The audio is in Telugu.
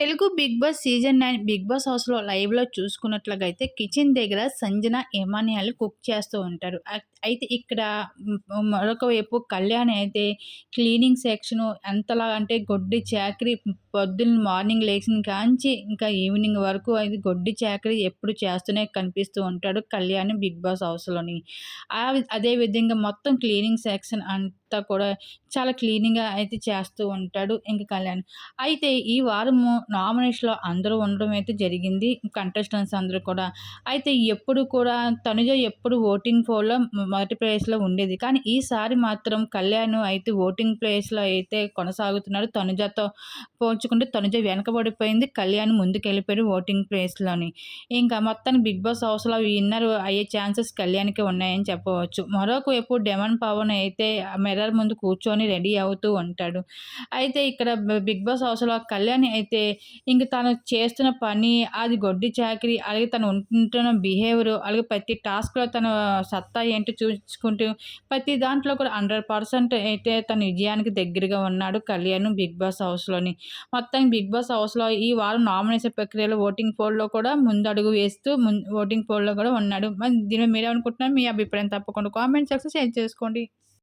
Telugu Bigg Boss season nine Bigg Boss హౌస్లో లైవ్లో చూసుకున్నట్లయితే కిచెన్ దగ్గర సంజన యమానియాలు కుక్ చేస్తూ ఉంటారు. అయితే ఇక్కడ మరొక వైపు కళ్యాణ్ అయితే క్లీనింగ్ సెక్షన్ ఎంతలా అంటే గొడ్డి చాకరీ పొద్దున్న మార్నింగ్ లేచిన కాంచి ఇంకా ఈవినింగ్ వరకు అది గొడ్డి చాకరీ ఎప్పుడు చేస్తూనే కనిపిస్తూ ఉంటాడు కళ్యాణ్ బిగ్ బాస్ హౌస్లోని. అదే విధంగా మొత్తం క్లీనింగ్ సెక్షన్ అంతా కూడా చాలా క్లీనింగ్గా అయితే చేస్తూ ఉంటాడు ఇంకా కళ్యాణ్. అయితే ఈ వారము నామినేషన్లో అందరూ ఉండడం అయితే జరిగింది. కంటెస్టెంట్స్ అందరూ కూడా. అయితే ఎప్పుడు కూడా తనుజ ఎప్పుడు ఓటింగ్ ఫోర్లో మొదటి ప్లేస్లో ఉండేది. కానీ ఈసారి మాత్రం కళ్యాణ్ అయితే ఓటింగ్ ప్లేస్లో అయితే కొనసాగుతున్నాడు. తనుజతో పోల్చుకుంటే తనుజ వెనకబడిపోయింది. కళ్యాణ్ ముందుకెళ్ళిపోయాడు ఓటింగ్ ప్లేస్లోని. ఇంకా మొత్తానికి బిగ్ బాస్ హౌస్లో విన్నర్ అయ్యే ఛాన్సెస్ కళ్యాణ్కి ఉన్నాయని చెప్పవచ్చు. మరొక వైపు డెమన్ పవన్ అయితే మిర్రర్ ముందు కూర్చొని రెడీ అవుతూ ఉంటాడు. అయితే ఇక్కడ బిగ్ బాస్ హౌస్లో కళ్యాణ్ అయితే ఇంక తను చేస్తున్న పని అది గొడ్డి చాకరీ అలాగే తను ఉంటున్న బిహేవియర్ అలాగే ప్రతి టాస్క్లో తన సత్తా ఏంటి చూసుకుంటూ ప్రతి దాంట్లో కూడా హండ్రెడ్ పర్సెంట్ అయితే తన విజయానికి దగ్గరగా ఉన్నాడు కళ్యాణ్ బిగ్ బాస్ హౌస్లోని. మొత్తం బిగ్ బాస్ హౌస్లో ఈ వారం నామినేషన్ ప్రక్రియలో ఓటింగ్ పోల్లో కూడా ముందడుగు వేస్తూ ఓటింగ్ పోల్లో కూడా ఉన్నాడు. మరి దీని మీద మీరేమనుకుంటున్నారు మీ అభిప్రాయం తప్పకుండా కామెంట్ సెక్షన్ షేర్ చేసుకోండి.